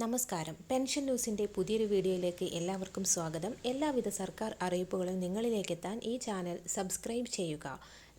നമസ്കാരം. പെൻഷൻ ന്യൂസിന്റെ പുതിയൊരു വീഡിയോയിലേക്ക് എല്ലാവർക്കും സ്വാഗതം. എല്ലാവിധ സർക്കാർ അറിയിപ്പുകളും നിങ്ങളിലേക്ക് എത്താൻ ഈ ചാനൽ സബ്സ്ക്രൈബ് ചെയ്യുക.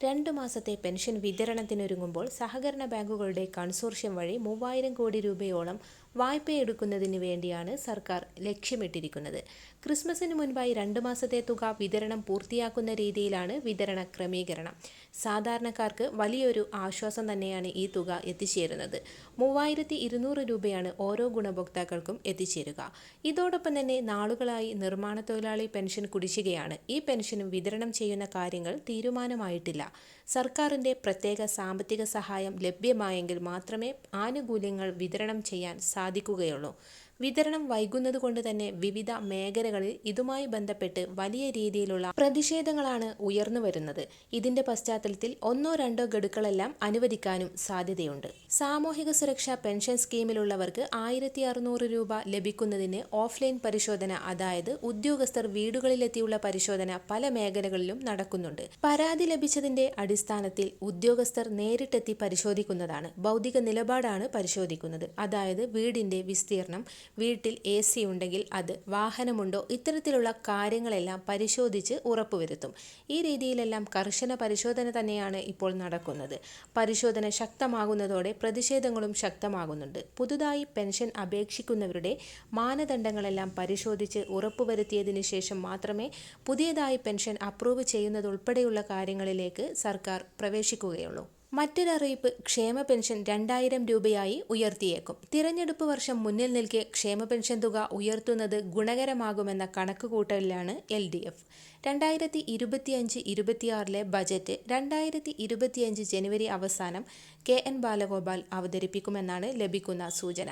രണ്ട് മാസത്തെ പെൻഷൻ വിതരണത്തിനൊരുങ്ങുമ്പോൾ സഹകരണ ബാങ്കുകളുടെ കൺസോർഷ്യം വഴി മൂവായിരം കോടി രൂപയോളം വായ്പയെടുക്കുന്നതിന് വേണ്ടിയാണ് സർക്കാർ ലക്ഷ്യമിട്ടിരിക്കുന്നത്. ക്രിസ്മസിന് മുൻപായി രണ്ട് മാസത്തെ തുക വിതരണം പൂർത്തിയാക്കുന്ന രീതിയിലാണ് വിതരണ ക്രമീകരണം. സാധാരണക്കാർക്ക് വലിയൊരു ആശ്വാസം തന്നെയാണ് ഈ തുക എത്തിച്ചേരുന്നത്. മൂവായിരത്തി ഇരുന്നൂറ് രൂപയാണ് ഓരോ ഗുണഭോക്താക്കൾക്കും എത്തിച്ചേരുക. ഇതോടൊപ്പം തന്നെ നാളുകളായി നിർമ്മാണ തൊഴിലാളി പെൻഷൻ കുടിശ്ശികയാണ്. ഈ പെൻഷനും വിതരണം ചെയ്യുന്ന കാര്യങ്ങൾ തീരുമാനമായിട്ടില്ല. സർക്കാരിന്റെ പ്രത്യേക സാമ്പത്തിക സഹായം ലഭ്യമായെങ്കിൽ മാത്രമേ ആനുകൂല്യങ്ങൾ വിതരണം ചെയ്യാൻ സാധിക്കുകയുള്ളൂ. വിതരണം വൈകുന്നതുകൊണ്ട് തന്നെ വിവിധ മേഖലകളിൽ ഇതുമായി ബന്ധപ്പെട്ട് വലിയ രീതിയിലുള്ള പ്രതിഷേധങ്ങളാണ് ഉയർന്നു വരുന്നത്. ഇതിന്റെ പശ്ചാത്തലത്തിൽ ഒന്നോ രണ്ടോ ഗഡുക്കളെല്ലാം അനുവദിക്കാനും സാധ്യതയുണ്ട്. സാമൂഹിക സുരക്ഷാ പെൻഷൻ സ്കീമിലുള്ളവർക്ക് ആയിരത്തി അറുന്നൂറ് രൂപ ലഭിക്കുന്നതിന് ഓഫ്ലൈൻ പരിശോധന അതായത് ഉദ്യോഗസ്ഥർ വീടുകളിലെത്തിയുള്ള പരിശോധന പല മേഖലകളിലും നടക്കുന്നുണ്ട്. പരാതി ലഭിച്ചതിന്റെ അടിസ്ഥാനത്തിൽ ഉദ്യോഗസ്ഥർ നേരിട്ടെത്തി പരിശോധിക്കുന്നതാണ്. ഭൗതിക നിലപാടാണ് പരിശോധിക്കുന്നത്. അതായത് വീടിന്റെ വിസ്തീർണം വീട്ടിൽ എ സി ഉണ്ടെങ്കിൽ അത് വാഹനമുണ്ടോ ഇത്തരത്തിലുള്ള കാര്യങ്ങളെല്ലാം പരിശോധിച്ച് ഉറപ്പുവരുത്തും. ഈ രീതിയിലെല്ലാം കർശന പരിശോധന തന്നെയാണ് ഇപ്പോൾ നടക്കുന്നത്. പരിശോധന ശക്തമാകുന്നതോടെ പ്രതിഷേധങ്ങളും ശക്തമാകുന്നുണ്ട്. പുതുതായി പെൻഷൻ അപേക്ഷിക്കുന്നവരുടെ മാനദണ്ഡങ്ങളെല്ലാം പരിശോധിച്ച് ഉറപ്പുവരുത്തിയതിനു ശേഷം മാത്രമേ പുതിയതായി പെൻഷൻ അപ്രൂവ് ചെയ്യുന്നതുൾപ്പെടെയുള്ള കാര്യങ്ങളിലേക്ക് സർക്കാർ പ്രവേശിക്കുകയുള്ളൂ. മറ്റൊരറിയിപ്പ് ക്ഷേമ പെൻഷൻ രണ്ടായിരം രൂപയായി ഉയർത്തിയേക്കും. തിരഞ്ഞെടുപ്പ് വർഷം മുന്നിൽ നിൽക്കെ ക്ഷേമ പെൻഷൻ തുക ഉയർത്തുന്നത് ഗുണകരമാകുമെന്ന കണക്കുകൂട്ടലിലാണ് എൽ ഡി എഫ്. രണ്ടായിരത്തി ഇരുപത്തിയഞ്ച് ഇരുപത്തിയാറിലെ ബജറ്റ് രണ്ടായിരത്തി ഇരുപത്തിയഞ്ച് ജനുവരി അവസാനം കെ എൻ ബാലഗോപാൽ അവതരിപ്പിക്കുമെന്നാണ് ലഭിക്കുന്ന സൂചന.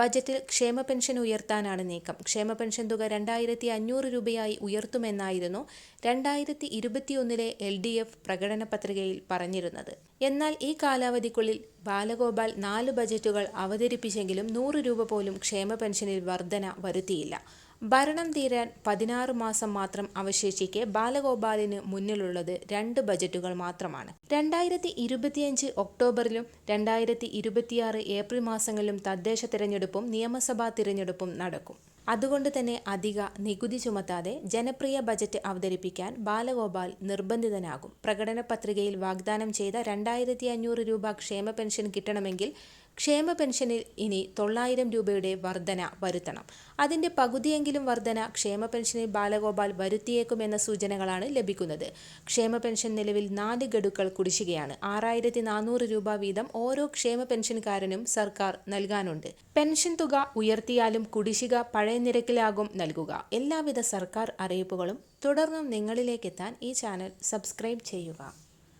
ബജറ്റിൽ ക്ഷേമ പെൻഷൻ ഉയർത്താനാണ് നീക്കം. ക്ഷേമ പെൻഷൻ തുക രണ്ടായിരത്തി അഞ്ഞൂറ് രൂപയായി ഉയർത്തുമെന്നായിരുന്നു രണ്ടായിരത്തി ഇരുപത്തിയൊന്നിലെ എൽ ഡി എഫ് പ്രകടന പത്രികയിൽ പറഞ്ഞിരുന്നത്. എന്നാൽ ഈ കാലാവധിക്കുള്ളിൽ ബാലഗോപാൽ നാല് ബജറ്റുകൾ അവതരിപ്പിച്ചെങ്കിലും നൂറ് രൂപ പോലും ക്ഷേമ പെൻഷനിൽ വർധന വരുത്തിയില്ല. ഭരണം തീരാൻ പതിനാറ് മാസം മാത്രം അവശേഷിക്കെ ബാലഗോപാലിന് മുന്നിലുള്ളത് രണ്ട് ബജറ്റുകൾ മാത്രമാണ്. രണ്ടായിരത്തി ഇരുപത്തിയഞ്ച് ഒക്ടോബറിലും രണ്ടായിരത്തി ഇരുപത്തിയാറ് ഏപ്രിൽ മാസങ്ങളിലും തദ്ദേശ തിരഞ്ഞെടുപ്പും നിയമസഭാ തിരഞ്ഞെടുപ്പും നടക്കും. അതുകൊണ്ട് തന്നെ അധിക നികുതി ചുമത്താതെ ജനപ്രിയ ബജറ്റ് അവതരിപ്പിക്കാൻ ബാലഗോപാൽ നിർബന്ധിതനാകും. പ്രകടന പത്രികയിൽ വാഗ്ദാനം ചെയ്ത രണ്ടായിരത്തി അഞ്ഞൂറ് രൂപ ക്ഷേമ പെൻഷൻ കിട്ടണമെങ്കിൽ ക്ഷേമ പെൻഷനിൽ ഇനി തൊള്ളായിരം രൂപയുടെ വർധന വരുത്തണം. അതിന്റെ പകുതിയെങ്കിലും വർധന ക്ഷേമ പെൻഷനിൽ ബാലഗോപാൽ വരുത്തിയേക്കുമെന്ന സൂചനകളാണ് ലഭിക്കുന്നത്. ക്ഷേമ പെൻഷൻ നിലവിൽ നാല് ഗഡുക്കൾ കുടിശ്ശികയാണ്. ആറായിരത്തി നാനൂറ് രൂപ വീതം ഓരോ ക്ഷേമ പെൻഷൻകാരനും സർക്കാർ നൽകാനുണ്ട്. പെൻഷൻ തുക ഉയർത്തിയാലും കുടിശ്ശിക പഴയ നിരക്കിലാകും നൽകുക. എല്ലാവിധ സർക്കാർ അറിയിപ്പുകളും തുടർന്നും നിങ്ങളിലേക്കെത്താൻ ഈ ചാനൽ സബ്സ്ക്രൈബ് ചെയ്യുക.